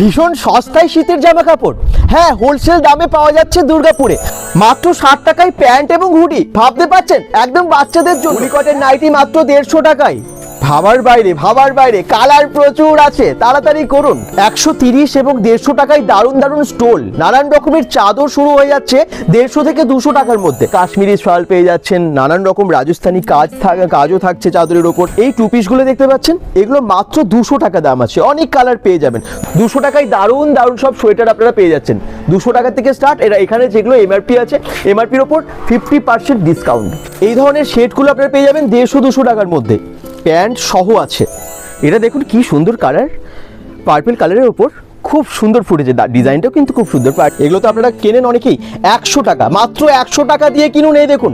ভীষণ সস্তায় শীতের জামা কাপড় হ্যাঁ হোলসেল দামে পাওয়া যাচ্ছে দুর্গাপুরে। মাত্র ষাট টাকায় প্যান্ট এবং হুডি। ভাবতে পারছেন? একদম বাচ্চাদের জন্য। নাইটি মাত্র দেড়শো টাকায়। ভাবার বাইরে ভাবার বাইরে, কালার প্রচুর আছে, তাড়াতাড়ি করুন। একশো তিরিশ এবং দেড়শো টাকায় দারুণ দারুণ স্টোল। নানান রকমের চাদর শুরু হয়ে যাচ্ছে দেড়শো থেকে দুশো টাকার মধ্যে। কাশ্মীরি শাল পেয়ে যাচ্ছেন, নানান রকম রাজস্থানী কাজ কাজও থাকছে চাদরের ওপর। এই টু পিসগুলো দেখতে পাচ্ছেন? এগুলো মাত্র দুশো টাকা দাম আছে। অনেক কালার পেয়ে যাবেন। দুশো টাকায় দারুণ দারুণ সব সোয়েটার আপনারা পেয়ে যাচ্ছেন। দুশো টাকা থেকে স্টার্ট, এরা এখানে যেগুলো এমআরপি আছে এমআরপির ওপর ফিফটি পার্সেন্ট ডিসকাউন্ট এই ধরনের শেডগুলো আপনারা পেয়ে যাবেন দেড়শো দুশো টাকার মধ্যে। প্যান্ট সহ আছে। এটা দেখুন কি সুন্দর কালার। পার্পল কালারের ওপর খুব সুন্দর ফুটেছে। ডিজাইনটাও কিন্তু খুব সুন্দর। এগুলো তো আপনারা কেনেন অনেকেই। একশো টাকা মাত্র একশো টাকা দিয়ে কিনুন এই দেখুন।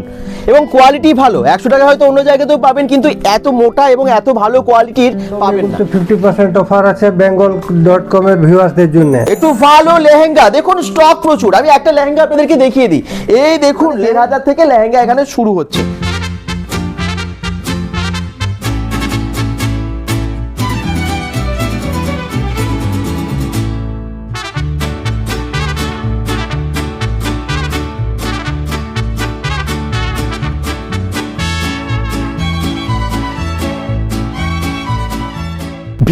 এবং কোয়ালিটি ভালো। একশো টাকা হয়তো অন্য জায়গাতেও পাবেন কিন্তু এত মোটা এবং এত ভালো কোয়ালিটির পাবেন ফিফটি পার্সেন্ট অফার আছে বেঙ্গল ডট কম এর ভিউয়ার্সদের জন্য। একটু ভালো লেহেঙ্গা। দেখুন স্টক প্রচুর। আমি একটা লেহেঙ্গা আপনাদেরকে দেখিয়ে দিই। এই দেখুন দেড় হাজার থেকে লেহেঙ্গা এখানে শুরু হচ্ছে।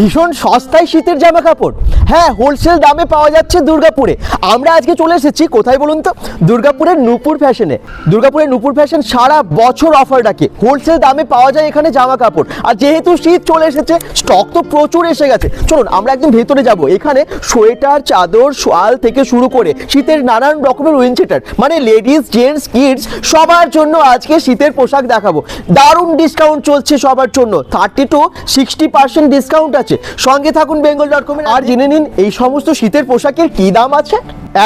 ভীষণ সস্তায় শীতের জামা কাপড় হ্যাঁ হোলসেল দামে পাওয়া যাচ্ছে দুর্গাপুরে। আমরা আজকে চলে এসেছি কোথায় বলুন তো? দুর্গাপুরের নূপুর ফ্যাশনে। দুর্গাপুরের নূপুর ফ্যাশন সারা বছর অফার রাখে হোলসেল দামে পাওয়া যায় এখানে জামা কাপড় আর যেহেতু শীত চলে এসেছে স্টক তো প্রচুর এসে গেছে। চলুন আমরা একদম ভেতরে যাব। এখানে সোয়েটার চাদর শাল থেকে শুরু করে শীতের নানান রকমের উইনচেটার মানে লেডিস জেন্টস কিডস সবার জন্য আজকে শীতের পোশাক দেখাবো। দারুণ ডিসকাউন্ট চলছে সবার জন্য। Thirty two sixty percent discount আছে। সঙ্গে থাকুন বেঙ্গল ডট কম আর জেনে নিন, এই সমস্ত শীতের পোশাকের কি দাম আছে?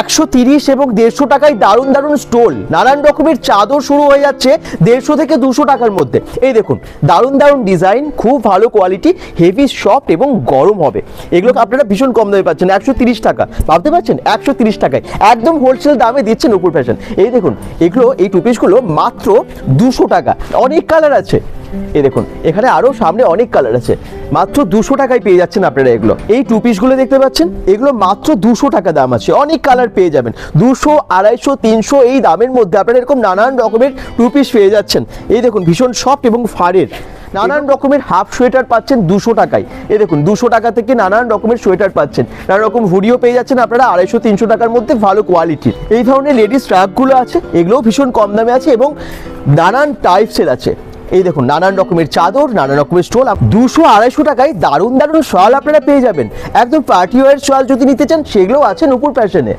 একশো তিরিশ এবং দেড়শো টাকায় দারুণ দারুণ স্টোল। নানান রকমের চাদর শুরু হয়ে যাচ্ছে দেড়শো থেকে দুশো টাকার মধ্যে। এই দেখুন, দারুণ দারুণ ডিজাইন, খুব ভালো কোয়ালিটি, হেভি সফট এবং গরম হবে। এগুলো আপনারা ভীষণ কম দামে পাচ্ছেন, একশো তিরিশ টাকা। ভাবতে পারছেন? একশো তিরিশ টাকায়। একদম হোলসেল দামে দিচ্ছেন উপর ফ্যাশন এই দেখুন, এগুলো, এই টু পিসগুলো মাত্র দুশো টাকা। অনেক কালার আছে। এই দেখুন, এখানে আরও সামনে অনেক কালার আছে। মাত্র দুশো টাকায় পেয়ে যাচ্ছেন আপনারা এগুলো। এই টু পিসগুলো দেখতে পাচ্ছেন? এগুলো মাত্র দুশো টাকা দাম আছে। অনেক কালার পেয়ে যাবেন। দুশো, আড়াইশো, তিনশো এই দামের মধ্যে আপনারা এরকম নানান রকমের টু পিস পেয়ে যাচ্ছেন। এই দেখুন, ভীষণ সফট এবং ফাড়ের নানান রকমের হাফ সোয়েটার পাচ্ছেন দুশো টাকায়। এ দেখুন, দুশো টাকা থেকে নানান রকমের সোয়েটার পাচ্ছেন। নানা রকম হুডিও পেয়ে যাচ্ছেন আপনারা আড়াইশো, তিনশো টাকার মধ্যে ভালো কোয়ালিটির এই ধরনের লেডিস ট্র্যাকগুলো আছে, এগুলোও ভীষণ কম দামে আছে এবং নানান টাইপসের আছে। এই দেখুন, নানান রকমের চাদর, নানান রকমের স্টল দুশো আড়াইশো টাকায় দারুণ দারুণ শাল আপনারা পেয়ে যাবেন। একদম পার্টি ওয়ার শাল যদি নিতে চান, সেগুলোও আছে নুপুর ফ্যাশনে।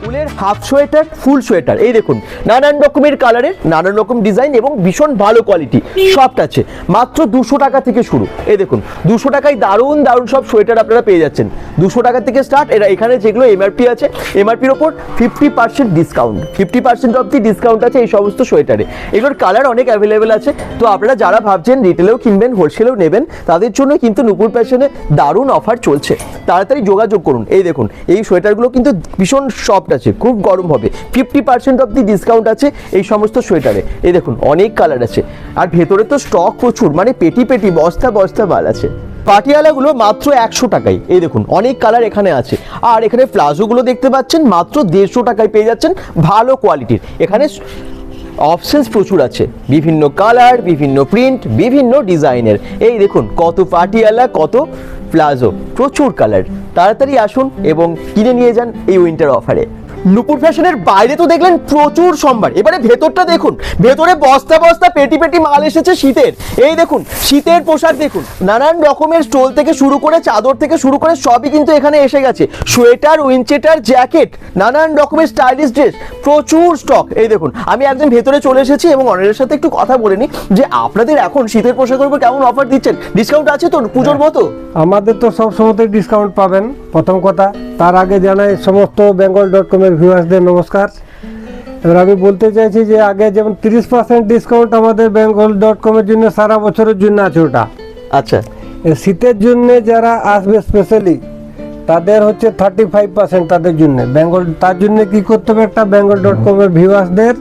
ফুলের হাফ সোয়েটার, ফুল সোয়েটার। এই দেখুন, নানান রকমের কালারের, নানান রকম ডিজাইন এবং ভীষণ ভালো কোয়ালিটি। সফট আছে। মাত্র দুশো টাকা থেকে শুরু। এই দেখুন, দুশো টাকায় দারুণ দারুণ সব সোয়েটার আপনারা পেয়ে যাচ্ছেন। দুশো টাকা থেকে স্টার্ট, এরা এখানে যেগুলো এমআরপি আছে এমআরপির ওপর fifty percent discount fifty percent off the discount আছে এই সমস্ত সোয়েটারে। এগুলোর কালার অনেক অ্যাভেলেবেল আছে। তো আপনারা যারা ভাবছেন রিটেলেও কিনবেন হোলসেলেও নেবেন, তাদের জন্য কিন্তু নুপুর ফ্যাশনে দারুণ অফার চলছে। তাড়াতাড়ি যোগাযোগ করুন। এই দেখুন, এই সোয়েটারগুলো কিন্তু ভীষণ সফট আছে, খুব গরম হবে। Fifty percent off the discount আছে এই সমস্ত সোয়েটারে। এই দেখুন, অনেক কালার আছে। আর ভেতরে তো স্টক প্রচুর মানে পেটি পেটি, বস্তা বস্তা মাল আছে। পাটিয়ালাগুলো মাত্র একশো টাকায়। এই দেখুন, অনেক কালার এখানে আছে। আর এখানে প্লাজোগুলো দেখতে পাচ্ছেন, মাত্র দেড়শো টাকায় পেয়ে যাচ্ছেন, ভালো কোয়ালিটির এখানে অপশনস প্রচুর আছে। বিভিন্ন কালার বিভিন্ন প্রিন্ট বিভিন্ন ডিজাইনের এই দেখুন, কত পাটিয়ালা, কত প্লাজো, প্রচুর কালার তাড়াতাড়ি আসুন এবং কিনে নিয়ে যান এই উইন্টার অফারে নুপুর ফ্যাশনের বাইরে তো দেখলেন প্রচুর সম্ভার এবারে ভেতরটা দেখুন ভেতরে বস্তা বস্তা পেটি পেটি মাল এসেছে শীতের। এই দেখুন শীতের পোশাক দেখুন নানান রকমের স্টোল থেকে শুরু করে চাদর থেকে শুরু করে সবই কিন্তু এখানে এসে গেছে। সোয়েটার উইনচেটার জ্যাকেট নানান রকমের স্টাইলিশ ড্রেস প্রচুর স্টক। এই দেখুন আমি একদম ভেতরে চলে এসেছি এবং অনেকের সাথে একটু কথা বলে নিই যে আপনাদের এখন শীতের পোশাকের উপর কেমন অফার দিচ্ছেন? ডিসকাউন্ট আছে তো পুজোর মতো? আমাদের তো সব সময়তে ডিসকাউন্ট পাবেন প্রথম কথা। তার আগে জানাই সমস্ত বেঙ্গল ডট কমের ভিউয়ার্সদের নমস্কার। এবার আমি বলতে চাইছি যে আগে যেমন তিরিশ পার্সেন্ট ডিসকাউন্ট আমাদের বেঙ্গল ডট কমের জন্য সারা বছরের জন্য আছে ওটা। আচ্ছা। শীতের জন্য যারা আসবে স্পেশালি তাদের হচ্ছে থার্টি ফাইভ পার্সেন্ট তাদের জন্য। বেঙ্গল তার জন্য কি করতে হবে একটা বেঙ্গল ডট কমের ভিউয়ার্সদের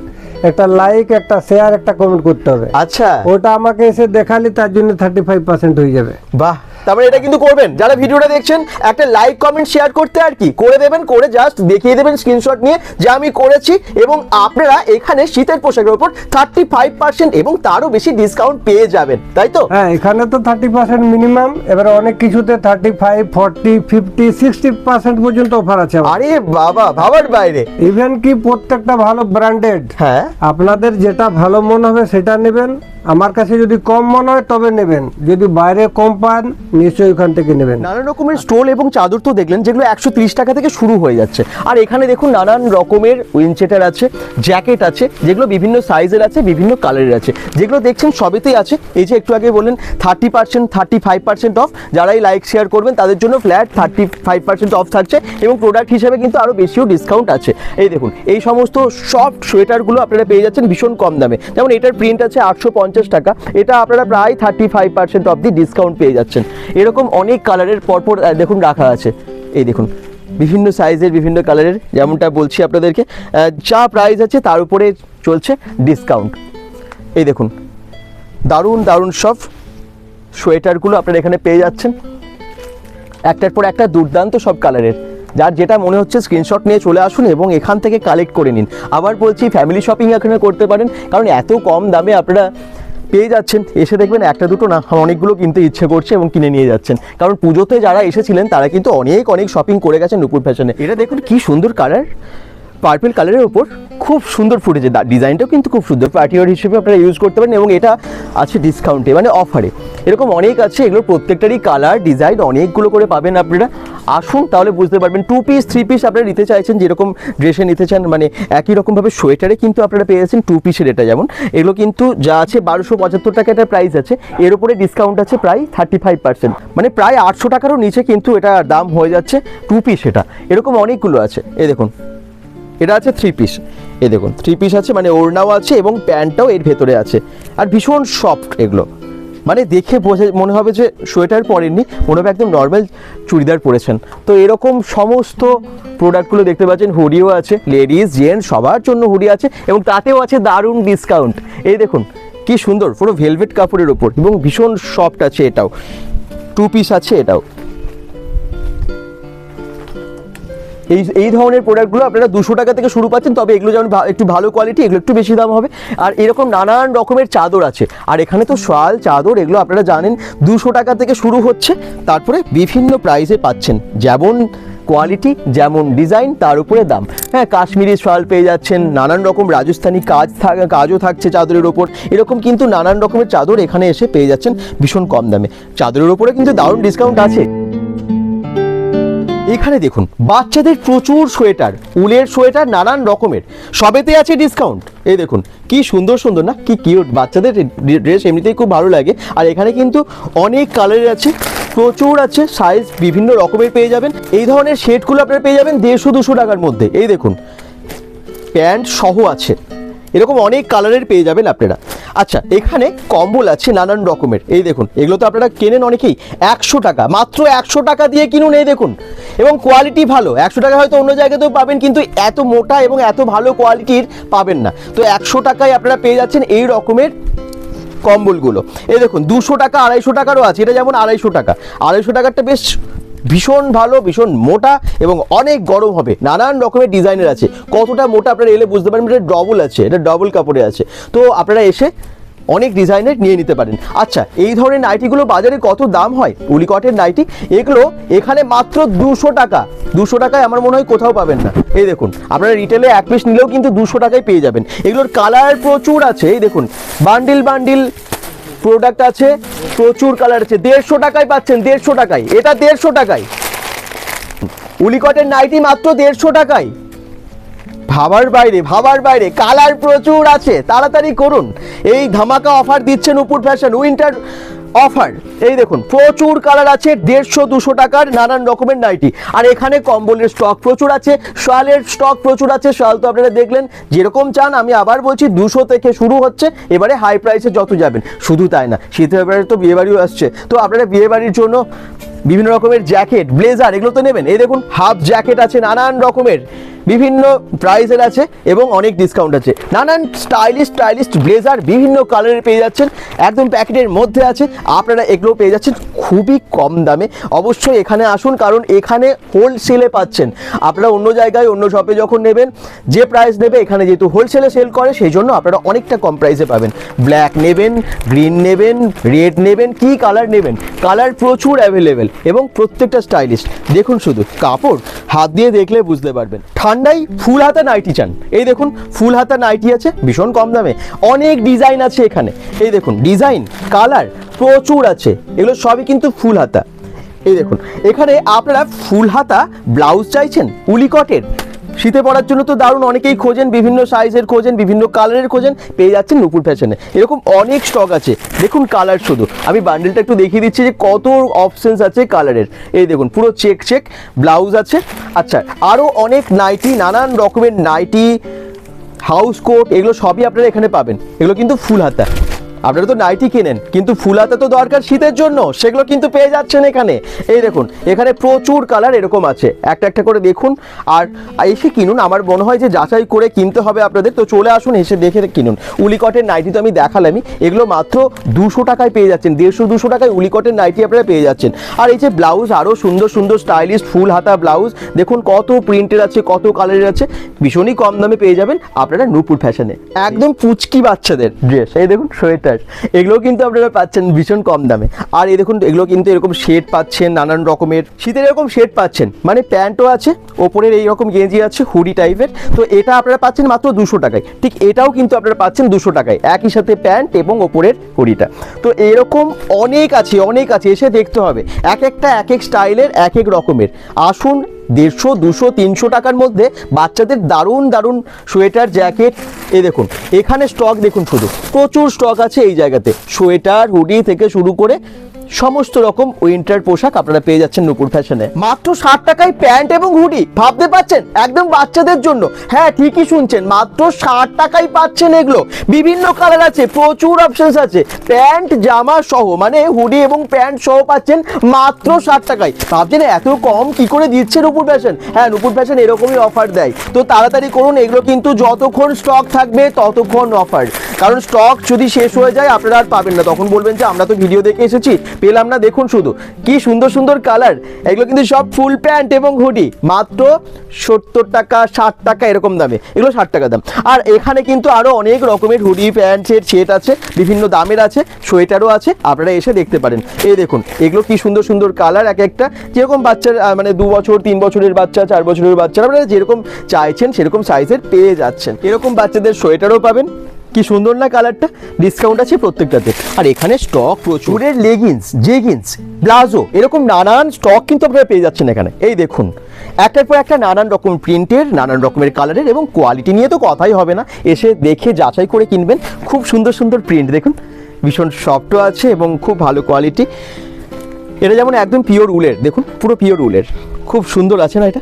একটা লাইক একটা শেয়ার একটা কমেন্ট করতে হবে। আচ্ছা। ওটা আমাকে এসে দেখালি তার জন্য থার্টি ফাইভ পার্সেন্ট হয়ে যাবে। বাহ তারপরে এটা কিন্তু করবেন। যারা ভিডিওটা দেখছেন একটা লাইক কমেন্ট শেয়ার করতে আর কি করে দেবেন করে জাস্ট দেখিয়ে দেবেন স্ক্রিনশট নিয়ে যে আমি করেছি এবং আপনারা এখানে শীতের পোশাকের উপর থার্টি ফাইভ পার্সেন্ট এবং তারও বেশি ডিসকাউন্ট পেয়ে যাবেন তাই তো? হ্যাঁ এখানে তো থার্টি পার্সেন্ট মিনিমাম এবারে অনেক কিছুতে thirty five forty fifty sixty percent পর্যন্ত অফার আছে আরে বাবা ভাবার বাইরে। ইভেন কি প্রত্যেকটা ভালো ব্র্যান্ডেড হ্যাঁ। আপনাদের যেটা ভালো মনে হবে সেটা নেবেন আমার কাছে যদি কম মনে হয় তবে নেবেন। যদি বাইরে কম পান নিশ্চয়ই ওখান থেকে নেবেন। নানান রকমের স্টোল এবং চাদর তো দেখলেন, যেগুলো একশো টাকা থেকে শুরু হয়ে যাচ্ছে। আর এখানে দেখুন নানান রকমের উইনচেটার আছে, জ্যাকেট আছে, যেগুলো বিভিন্ন সাইজের আছে, বিভিন্ন কালারের আছে। যেগুলো দেখছেন সবেতেই আছে। এই যে একটু আগে বললেন thirty percent thirty five percent off যারাই লাইক শেয়ার করবেন, তাদের জন্য flat thirty five percent off থাকছে এবং প্রোডাক্ট হিসেবে কিন্তু আরও বেশিও ডিসকাউন্ট আছে। এই দেখুন, এই সমস্ত সফট সোয়েটারগুলো আপনারা পেয়ে যাচ্ছেন ভীষণ কম দামে। যেমন এটার প্রিন্ট আছে আটশো পঞ্চাশ টাকা। এটা আপনারা প্রায় thirty five percent off the discount পেয়ে যাচ্ছেন। এরকম অনেক কালারের পরপর দেখুন, রাখা আছে। এই দেখুন, বিভিন্ন সাইজের বিভিন্ন কালারের, যেমনটা বলছি আপনাদেরকে যা প্রাইস আছে তার উপরে চলছে ডিসকাউন্ট এই দেখুন, দারুণ দারুণ সব সোয়েটারগুলো আপনারা এখানে পেয়ে যাচ্ছেন। একটার পর একটা দুর্দান্ত সব কালারের। যার যেটা মনে হচ্ছে স্ক্রিনশট নিয়ে চলে আসুন এবং এখান থেকে কালেক্ট করে নিন। আবার বলছি ফ্যামিলি শপিং এখানে করতে পারেন, কারণ এত কম দামে আপনারা পেয়ে যাচ্ছেন, এসে দেখবেন একটা দুটো না অনেকগুলো কিনতে ইচ্ছে করছে এবং কিনে নিয়ে যাচ্ছেন। কারণ পুজোতে যারা এসেছিলেন, তারা কিন্তু অনেক অনেক শপিং করে গেছেন নুপুর ফ্যাশনে এটা দেখুন কি সুন্দর কালার পার্পল কালারের ওপর খুব সুন্দর ফুটেছে। ডিজাইনটাও কিন্তু খুব সুন্দর। পার্টিওয়ার হিসেবে আপনারা ইউজ করতে পারেন এবং এটা আছে ডিসকাউন্টে মানে অফারে এরকম অনেক আছে এগুলো প্রত্যেকটারই কালার ডিজাইন অনেকগুলো করে পাবেন আপনারা। আসুন তাহলে বুঝতে পারবেন টু পিস থ্রি পিস আপনারা নিতে চাইছেন, যেরকম ড্রেসে নিতে চান মানে একই রকমভাবে সোয়েটারে কিন্তু আপনারা পেয়ে যাচ্ছেন টু পিসের এটা যেমন। এগুলো কিন্তু যা আছে বারোশো পঁচাত্তর টাকা এটা প্রাইস আছে। এর উপরে ডিসকাউন্ট আছে প্রায় থার্টি ফাইভ পার্সেন্ট মানে প্রায় আটশো টাকারও নিচে কিন্তু এটা দাম হয়ে যাচ্ছে টু পিস এটা। এরকম অনেকগুলো আছে। এ দেখুন। এটা আছে থ্রি পিস এই দেখুন থ্রি পিস আছে মানে ওড়নাও আছে এবং প্যান্টটাও এর ভেতরে আছে। আর ভীষণ সফট এগুলো। মানে দেখে বোঝা, মনে হবে যে সোয়েটার পরেননি, মনে হবে একদম নর্মাল চুড়িদার পরেছেন। তো এরকম সমস্ত প্রোডাক্টগুলো দেখতে পাচ্ছেন, হুডিও আছে লেডিস জেন্টস সবার জন্য হুডি আছে এবং তাতেও আছে দারুণ ডিসকাউন্ট এই দেখুন, কি সুন্দর, পুরো ভেলভেট কাপড়ের ওপর এবং ভীষণ সফট আছে এটাও। টু পিস আছে এটাও। এই এই ধরনের প্রোডাক্টগুলো আপনারা দুশো টাকা থেকে শুরু পাচ্ছেন, তবে এগুলো যেমন একটু ভালো কোয়ালিটি এগুলো একটু বেশি দাম হবে। আর এরকম নানান রকমের চাদর আছে। আর এখানে তো শাল, চাদর, এগুলো আপনারা জানেন, দুশো টাকা থেকে শুরু হচ্ছে। তারপরে বিভিন্ন প্রাইসে পাচ্ছেন। যেমন কোয়ালিটি যেমন ডিজাইন তার উপরে দাম। হ্যাঁ কাশ্মীরি শাল পেয়ে যাচ্ছেন, নানান রকম রাজস্থানি কাজ থাক, কাজও থাকছে চাদরের ওপর এরকম কিন্তু নানান রকমের চাদর এখানে এসে পেয়ে যাচ্ছেন ভীষণ কম দামে। চাদরের ওপরে কিন্তু দারুণ ডিসকাউন্ট আছে। এখানে দেখুন, বাচ্চাদের প্রচুর সোয়েটার, উলের সোয়েটার নানান রকমের। সবেতে আছে ডিসকাউন্ট এই দেখুন, কি সুন্দর সুন্দর না, কি কিউট বাচ্চাদের ড্রেস এমনিতেই খুব ভালো লাগে। আর এখানে কিন্তু অনেক কালারের আছে, প্রচুর আছে সাইজ বিভিন্ন রকমের পেয়ে যাবেন। এই ধরনের শেডগুলো আপনারা পেয়ে যাবেন দেড়শো, দুশো টাকার মধ্যে। এই দেখুন, প্যান্ট সহ আছে। এরকম অনেক কালারের পেয়ে যাবেন আপনারা। আচ্ছা এখানে কম্বল আছে নানান রকমের। এই দেখুন, এগুলো তো আপনারা কেনেন অনেকেই, একশো টাকা, মাত্র একশো টাকা দিয়ে কিনুন, এই দেখুন। এবং কোয়ালিটি ভালো, একশো টাকা হয়তো অন্য জায়গাতেও পাবেন, কিন্তু এত মোটা এবং এত ভালো কোয়ালিটির পাবেন না। তো একশো টাকায় আপনারা পেয়ে যাচ্ছেন এই রকমের কম্বলগুলো। এই দেখুন, দুশো টাকা, আড়াইশো টাকারও আছে, এটা যেমন আড়াইশো টাকা। আড়াইশো টাকারটা বেশ ভীষণ ভালো, ভীষণ মোটা এবং অনেক গরম হবে। নানান রকমের ডিজাইনের আছে। কতটা মোটা আপনারা এলে বুঝতে পারবেন, এটা ডবল আছে, এটা ডবল কাপড়ে আছে। তো আপনারা এসে অনেক ডিজাইনের নিয়ে নিতে পারেন। আচ্ছা এই ধরনের নাইটিগুলো বাজারে কত দাম হয়? উলিকটের নাইটি, এগুলো এখানে মাত্র দুশো টাকা। দুশো টাকায় আমার মনে হয় কোথাও পাবেন না। এই দেখুন, আপনারা রিটেলে এক পিস নিলেও কিন্তু দুশো টাকায় পেয়ে যাবেন। এগুলোর কালার প্রচুর আছে, এই দেখুন। বান্ডিল বান্ডিল প্রোডাক্ট আছে, প্রচুর কালার আছে। দেড়শো টাকায় পাচ্ছেন, দেড়শো টাকায়। এটা দেড়শো টাকায়। উলিকটের নাইটি মাত্র দেড়শো টাকায়। ভাবার বাইরে ভাবার বাইরে। কালার প্রচুর আছে, তাড়াতাড়ি করুন। এই ধামাকা অফার দিচ্ছেন উপর ফ্যাশন উইন্টার অফার। এই দেখুন, প্রচুর কালার আছে, দেড়শো দুশো টাকার নানান রকমের নাইটি। আর এখানে কম্বলের স্টক প্রচুর আছে, শালের স্টক প্রচুর আছে। শাল তো আপনারা দেখলেন, যেরকম চান, আমি আবার বলছি, দুশো থেকে শুরু হচ্ছে, এবারে হাই প্রাইসে যত যাবেন। শুধু তাই না, শীতের এবারে তো বিয়েবাড়িও আসছে। তো আপনারা বিয়েবাড়ির জন্য বিভিন্ন রকমের জ্যাকেট ব্লেজার এগুলো তো নেবেন। এই দেখুন হাফ জ্যাকেট আছে, নানান রকমের। বিভিন্ন প্রাইসের আছে এবং অনেক ডিসকাউন্ট আছে। নানান স্টাইলিশ স্টাইলিশ ব্লেজার বিভিন্ন কালারের পেয়ে যাচ্ছেন। একদম প্যাকেটের মধ্যে আছে। আপনারা এগুলো পেয়ে যাচ্ছেন খুবই কম দামে। অবশ্যই এখানে আসুন, কারণ এখানে হোলসেলে পাচ্ছেন। আপনারা অন্য জায়গায়, অন্য শপে যখন নেবেন, যে প্রাইস নেবে, এখানে যেহেতু হোলসেলে সেল করে, সেই জন্য আপনারা অনেকটা কম প্রাইসে পাবেন। ব্ল্যাক নেবেন গ্রিন নেবেন রেড নেবেন, কি কালার নেবেন? কালার প্রচুর অ্যাভেলেবেল এবং প্রত্যেকটা স্টাইলিশ দেখুন শুধু, কাপড়, হাত দিয়ে দেখলে বুঝতে পারবেন। ঠান্ডায় ফুল হাতা নাইটি চান। এই দেখুন, ফুল হাতা নাইটি আছে, ভীষণ কম দামে। অনেক ডিজাইন আছে এখানে। এই দেখুন, ডিজাইন, কালার প্রচুর আছে। এগুলো সবই কিন্তু ফুল হাতা। এই দেখুন, এখানে আপনারা ফুল হাতা, ব্লাউজ চাইছেন উলিকটের শীতে পড়ার জন্য তো দারুণ, অনেকেই খোঁজেন, বিভিন্ন সাইজের খোঁজেন, বিভিন্ন কালারের খোঁজেন, পেয়ে যাচ্ছেন নুপুর ফ্যাশনে এরকম অনেক স্টক আছে। দেখুন কালার শুধু। আমি বান্ডেলটা একটু দেখিয়ে দিচ্ছি যে কত অপশনস আছে কালারের এই দেখুন, পুরো চেক চেক ব্লাউজ আছে। আচ্ছা আরও অনেক নাইটি নানান রকমের নাইটি হাউস কোট এগুলো সবই আপনারা এখানে পাবেন। এগুলো কিন্তু ফুল হাতা। আপনারা তো নাইটি কেনেন, কিন্তু ফুল হাতা তো দরকার শীতের জন্য, সেগুলো কিন্তু পেয়ে যাচ্ছেন এখানে। এই দেখুন, এখানে প্রচুর কালার এরকম আছে। একটা একটা করে দেখুন, আর এসে কিনুন, আমার মনে হয় যে যাচাই করে কিনতে হবে আপনাদের, তো চলে আসুন, এসে দেখে কিনুন। উলিকটের নাইটি তো আমি দেখালামই, এগুলো মাত্র দুশো টাকায় পেয়ে যাচ্ছেন, দেড়শো দুশো টাকায় উলিকটের নাইটি আপনারা পেয়ে যাচ্ছেন। আর এই যে ব্লাউজ আরও সুন্দর সুন্দর স্টাইলিশ ফুল হাতা ব্লাউজ, দেখুন কত প্রিন্টের আছে, কত কালারের আছে, ভীষণই কম দামে পেয়ে যাবেন আপনারা নূপুর ফ্যাশনে। একদম পুচকি বাচ্চাদের ড্রেস এই দেখুন সোয়েটার। এগুলো কিন্তু আপনারা পাচ্ছেন ভীষণ কম দামে। আর এই দেখুন, এগুলো কিন্তু এরকম শেড পাচ্ছেন, নানান রকমের। শীতের এরকম শেড পাচ্ছেন। মানে প্যান্টও আছে, ওপরের এই রকম গেঞ্জি আছে, হুডি টাইপের তো এটা আপনারা পাচ্ছেন মাত্র দুশো টাকায়। ঠিক এটাও কিন্তু আপনারা পাচ্ছেন দুশো টাকায়। একই সাথে প্যান্ট এবং ওপরের হুডিটা। তো এরকম অনেক আছে অনেক আছে, এসে দেখতে হবে। এক একটা, এক এক স্টাইলের এক এক রকমের। আসুন দেড়শো, দুশো, তিনশো টাকার মধ্যে বাচ্চাদের দারুণ দারুণ সোয়েটার, জ্যাকেট। এ দেখুন, এখানে স্টক দেখুন শুধু। প্রচুর স্টক আছে এই জায়গাতে। সোয়েটার, হুডি থেকে শুরু করে সমস্ত রকম উইন্টার পোশাক আপনারা পেয়ে যাচ্ছেন নুপুর ফ্যাশনে মাত্র ষাট টাকায় প্যান্ট এবং হুডি, ভাবতে পাচ্ছেন একদম বাচ্চাদের জন্য। হ্যাঁ ঠিকই শুনছেন, মাত্র ষাট টাকায় পাচ্ছেন এগুলো। বিভিন্ন কালার আছে, প্রচুর অপশনস আছে। প্যান্ট, জামা সহ মানে হুডি এবং প্যান্ট সহ পাচ্ছেন মাত্র ষাট টাকায়। ভাবছেন এত কম কি করে দিচ্ছে নুপুর ফ্যাশন হ্যাঁ নুপুর ফ্যাশন এরকমই অফার দেয়। তো তাড়াতাড়ি করুন, এগুলো কিন্তু যতক্ষণ স্টক থাকবে, ততক্ষণ অফার কারণ স্টক যদি শেষ হয়ে যায়, আপনারা আর পাবেন না। তখন বলবেন যে, আমরা তো ভিডিও দেখে এসেছি। পেলাম না, দেখুন শুধু। কি সুন্দর সুন্দর কালার। এগুলো কিন্তু সব ফুল প্যান্ট এবং হুডি। মাত্র সত্তর টাকা, ষাট টাকা এরকম দামে। এগুলো ষাট টাকা দাম। আর এখানে কিন্তু আরও অনেক রকমের হুডি প্যান্টের সেট আছে, বিভিন্ন দামের আছে, সোয়েটারও আছে, আপনারা এসে দেখতে পারেন। এই দেখুন, এগুলো কি সুন্দর সুন্দর কালার, এক একটা। যেরকম বাচ্চার মানে দু বছর, তিন বছরের বাচ্চা, চার বছরের বাচ্চা, আপনারা যেরকম চাইছেন, সেরকম সাইজের পেয়ে যাচ্ছেন। এরকম বাচ্চাদের সোয়েটারও পাবেন। কি সুন্দর না কালারটা? ডিসকাউন্ট আছে প্রত্যেকটাতে। আর এখানে স্টক প্রচুরের লেগিংস জেগিংস ব্লাজো এরকম নানান স্টক কিন্তু আপনারা পেয়ে যাচ্ছেন এখানে। এই দেখুন একটার পর একটা নানান রকম প্রিন্টের নানান রকমের কালারের এবং কোয়ালিটি নিয়ে তো কথাই হবে না। এসে দেখে যাচাই করে কিনবেন। খুব সুন্দর সুন্দর প্রিন্ট দেখুন। ভীষণ সফটও আছে এবং খুব ভালো কোয়ালিটি এটা যেমন একদম পিওর উলের, দেখুন, পুরো পিওর উলের। খুব সুন্দর আছে না এটা?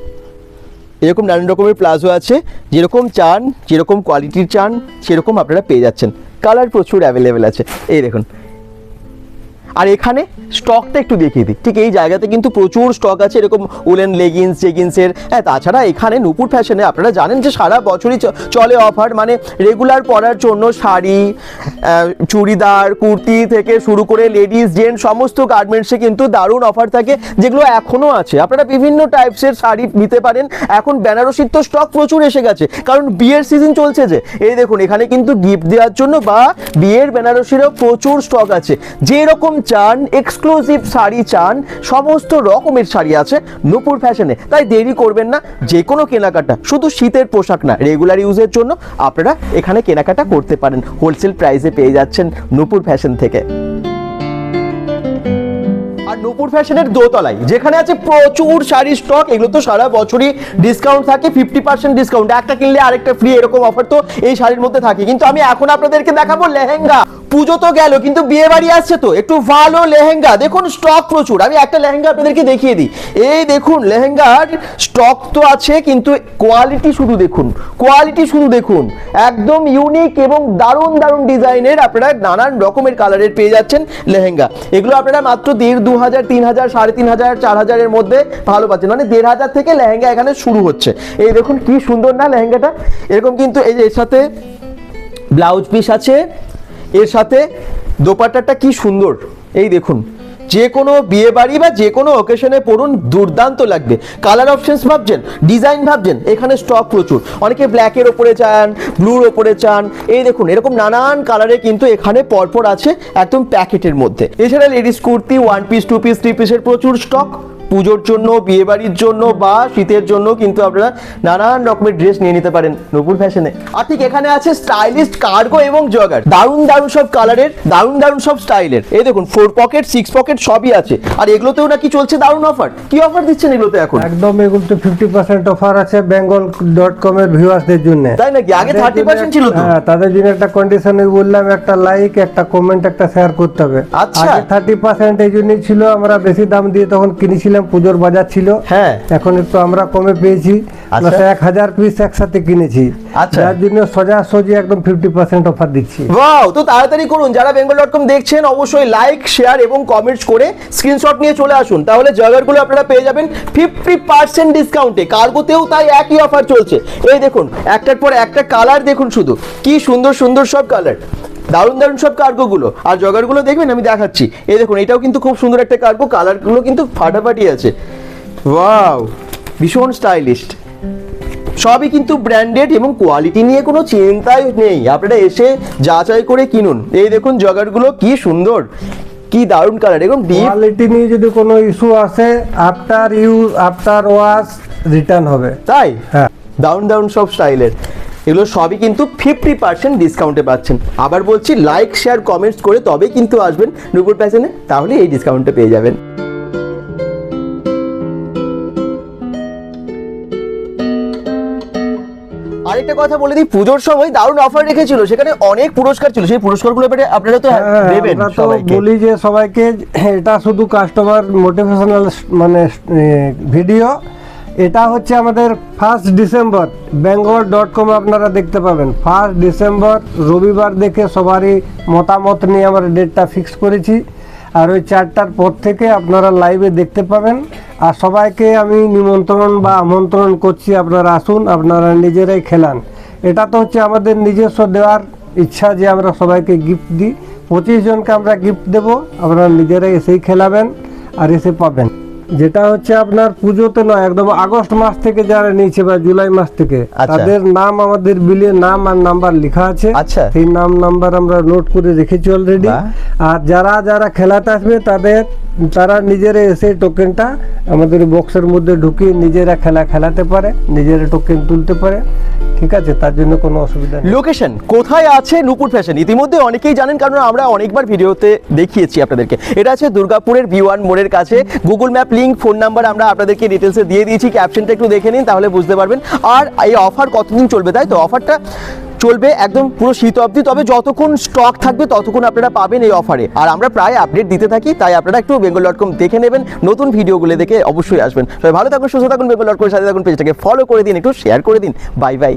এরকম নানান রকমের প্লাজো আছে, যেরকম চান, যেরকম কোয়ালিটির চান, সেরকম আপনারা পেয়ে যাচ্ছেন। কালার প্রচুর অ্যাভেলেবেল আছে। এই দেখুন আর এখানে স্টকটা একটু দেখিয়ে দিই। ঠিক এই জায়গাতে কিন্তু প্রচুর স্টক আছে, এরকম উলেন লেগিংস জেগিংসের হ্যাঁ তাছাড়া এখানে নুপুর ফ্যাশনে আপনারা জানেন যে সারা বছরই চলে অফার মানে রেগুলার পরার জন্য শাড়ি চুড়িদার, কুর্তি থেকে শুরু করে লেডিস জেন্টস সমস্ত গার্মেন্টসে কিন্তু দারুণ অফার থাকে, যেগুলো এখনও আছে। আপনারা বিভিন্ন টাইপসের শাড়ি নিতে পারেন। এখন বেনারসির তো স্টক প্রচুর এসে গেছে। কারণ বিয়ের সিজন চলছে যে। এই দেখুন, এখানে কিন্তু গিফট দেওয়ার জন্য বা বিয়ের বেনারসিরও প্রচুর স্টক আছে। যেরকম চান এক্সক্লুসিভ শাড়ি চান, সমস্ত রকমের শাড়ি আছে নূপুর ফ্যাশনে তাই দেরি করবেন না, যে কোনো কেনাকাটা, শুধু শীতের পোশাক না রেগুলার ইউজের জন্য আপনারা এখানে কেনাকাটা করতে পারেন। হোলসেল প্রাইসে পেয়ে যাচ্ছেন নূপুর ফ্যাশন থেকে। আর নূপুর ফ্যাশনের দোতলায়, যেখানে আছে প্রচুর শাড়ি স্টক এগুলো তো সারা বছরই ডিসকাউন্ট থাকে ফিফটি পার্সেন্ট ডিসকাউন্ট একটা কিনলে আরেকটা ফ্রি এরকম অফার তো এই শাড়ির মধ্যে থাকে। কিন্তু আমি এখন আপনাদেরকে দেখাবো লেহেঙ্গা। পুজো তো গেল, কিন্তু বিয়ে বাড়ি আসছে তো। একটু ভালো লেহেঙ্গা। দেখুন স্টক প্রচুর। আমি একটা লেহেঙ্গা আপনাদেরকে দেখিয়ে দিই। এই দেখুন, লেহেঙ্গার স্টক তো আছে, কিন্তু কোয়ালিটি শুধু দেখুন। কোয়ালিটি শুধু দেখুন। একদম ইউনিক এবং দারুণ দারুণ ডিজাইনের আপনারা নানান রকমের কালারের পেয়ে যাচ্ছেন লেহেঙ্গা। এগুলো আপনারা মাত্র দেড়, দু হাজার, তিন হাজার, সাড়ে তিন হাজার, চার হাজারের মধ্যে ভালো পাচ্ছেন। মানে দেড় হাজার থেকে লেহেঙ্গা এখানে শুরু হচ্ছে। এই দেখুন, কি সুন্দর না লেহেঙ্গাটা? এরকম কিন্তু এই যে এর সাথে ব্লাউজ পিস আছে এর সাথে দোপাট্টাটা কি সুন্দর। এই দেখুন, যে কোনো বিয়ে বাড়ি বা যে কোনো ওকেশনে পড়ুন, দুর্দান্ত লাগবে। কালার অপশনস ভাবছেন ডিজাইন ভাবছেন, এখানে স্টক প্রচুর। অনেকে ব্ল্যাকের ওপরে চান ব্লুর ওপরে চান। এই দেখুন, এরকম নানান কালারে কিন্তু এখানে পরপর আছে একদম প্যাকেটের মধ্যে। এছাড়া ladies kurti one piece two piece three পিসের প্রচুর স্টক পুজোর জন্য বিয়ে বাড়ির জন্য বা শীতের জন্য কিন্তু আপনারা নানান রকমের ড্রেস নিয়ে নিতে পারেন নপুর ফ্যাশনে আর ঠিক এখানে আছে স্টাইলিস্ট কার্গো এবং জগার দারুণ দারুণ সব কালারের দারুণ দারুণ সব স্টাইলের এই দেখুন ফোর পকেট সিক্স পকেট সবই আছে। আর এগুলোতেও নাকি চলছে দারুণ অফার কি অফার দিচ্ছেন এগুলোতে এখন? একদম এগুলোতে ফিফটি পার্সেন্ট অফার আছে বেঙ্গল ডট কম এর ভিউয়ার্সদের জন্য। তাই নাকি? আগে 30% ছিল তো? হ্যাঁ তাদের জন্য একটা কন্ডিশনে বললাম একটা লাইক একটা কমেন্ট একটা শেয়ার করতে হবে। আচ্ছা। থার্টি পার্সেন্ট এই জন্যই ছিল আমরা বেশি দাম দিয়ে তখন কিনেছিলাম পুজোর বাজার ছিল। হ্যাঁ। এখন একটু আমরা কমে পেয়েছি। আচ্ছা। এক হাজার পিস একসাথে কিনেছি। আচ্ছা। যার জন্য সোজাসুজি একদম ফিফটি পার্সেন্ট অফার দিচ্ছি। ওয়াও তো তাড়াতাড়ি করুন। যারা বেঙ্গল ডট কম দেখছেন অবশ্যই লাইক শেয়ার এবং কমেন্টস করে স্ক্রিনশট নিয়ে চলে আসুন। তাহলে জায়গাগুলো আপনারা পেয়ে যাবেন ফিফটি পার্সেন্ট ডিসকাউন্টে কার্গোতেও তাই একই অফার চলছে। এই দেখুন একটার পর একটা কালার দেখুন শুধু। কি সুন্দর সুন্দর সব কালার দারুণ দারুণ সব কার্গোগুলো আর জগারগুলো দেখবেন আমি দেখাচ্ছি। এই দেখুন এটাও কিন্তু খুব সুন্দর একটা কার্গো কালারগুলো কিন্তু ফাটাফাটি আছে। ওয়াও ভীষণ স্টাইলিস্ট সবই কিন্তু ব্র্যান্ডেড এবং কোয়ালিটি নিয়ে কোনো চিন্তাই নেই। আপনারা এসে যাচাই করে কিনুন। এই দেখুন জগারগুলো কি সুন্দর কি দারুণ কালার এবং কোয়ালিটি নিয়ে যদি কোনো ইস্যু আসে after use after wash return হবে। তাই? হ্যাঁ। দারুণ দারুণ সব স্টাইলের এগুলো সবই কিন্তু ফিফটি পার্সেন্ট ডিসকাউন্টে পাচ্ছেন। আবার বলছি লাইক শেয়ার কমেন্টস করে তবেই কিন্তু আসবেন নুপুর প্যাশনে তাহলে এই ডিসকাউন্টটা পেয়ে যাবেন। আরেকটা কথা বলে দিই পুজোর সময় দারুণ অফার রেখেছিল সেখানে অনেক পুরস্কার ছিল সেই পুরস্কারগুলো এবারে আপনারা তো হ্যাঁ, দেবেন আমরা তো সবাইকে। বলি যে সবাইকে এটা শুধু কাস্টমার মোটিভেশনাল মানে ভিডিও এটা হচ্ছে আমাদের first December Bengal dot com আপনারা দেখতে পাবেন। ফার্স্ট ডিসেম্বর রবিবার দেখে সবারই মতামত নিয়ে আমরা ডেটটা ফিক্স করেছি। আর ওই চারটার পর থেকে আপনারা লাইভে দেখতে পাবেন। আর সবাইকে আমি নিমন্ত্রণ বা আমন্ত্রণ করছি আপনারা আসুন, আপনারা নিজেরাই খেলান। এটা তো হচ্ছে আমাদের নিজস্ব দেওয়ার ইচ্ছা যে আমরা সবাইকে গিফট দিই। পঁচিশ জনকে আমরা গিফট দেব, আপনারা নিজেরাই এসেই খেলাবেন আর এসে পাবেন। যেটা হচ্ছে আপনার পুজোতে নয় একদম আগস্ট মাস থেকে যারা নিয়েছে বা জুলাই মাস থেকে আচ্ছা। তাদের নাম আমাদের বিলে নাম আর নাম্বার লেখা আছে আচ্ছা। সেই নাম নাম্বার আমরা নোট করে রেখেছি অলরেডি আর যারা যারা খেলাতে আসবে তাদের তারা নিজেরা এসে টোকেনটা আমাদের বক্সের মধ্যে ঢুকিয়ে নিজেরা খেলা খেলাতে পারে নিজেরা টোকেন তুলতে পারে ঠিক আছে, তার জন্য কোনো অসুবিধা নেই। লোকেশন কোথায় আছে নূপুর ফ্যাশন ইতিমধ্যে অনেকেই জানেন, কারণ আমরা অনেকবার ভিডিওতে দেখিয়েছি আপনাদেরকে। এটা আছে দুর্গাপুরের ভি ওয়ান মোড়ের কাছে। Google map link phone number আমরা আপনাদেরকে ডিটেলসে দিয়ে দিয়েছি। ক্যাপশনটা একটু দেখে নিন, তাহলে বুঝতে পারবেন। আর এই অফার কতদিন চলবে, তাই তো? অফারটা চলবে একদম পুরো শীত অবধি। তবে যতক্ষণ স্টক থাকবে, ততক্ষণ আপনারা পাবেন এই অফারে আর আমরা প্রায় আপডেট দিতে থাকি, তাই আপনারা একটু বেঙ্গল ডট কম দেখে নেবেন। নতুন ভিডিওগুলো দেখে অবশ্যই আসবেন। ভালো থাকুন, সুস্থ থাকুন বেঙ্গল ডট কমের সাথে থাকুন পেজটাকে ফলো করে দিন, একটু শেয়ার করে দিন। Bye bye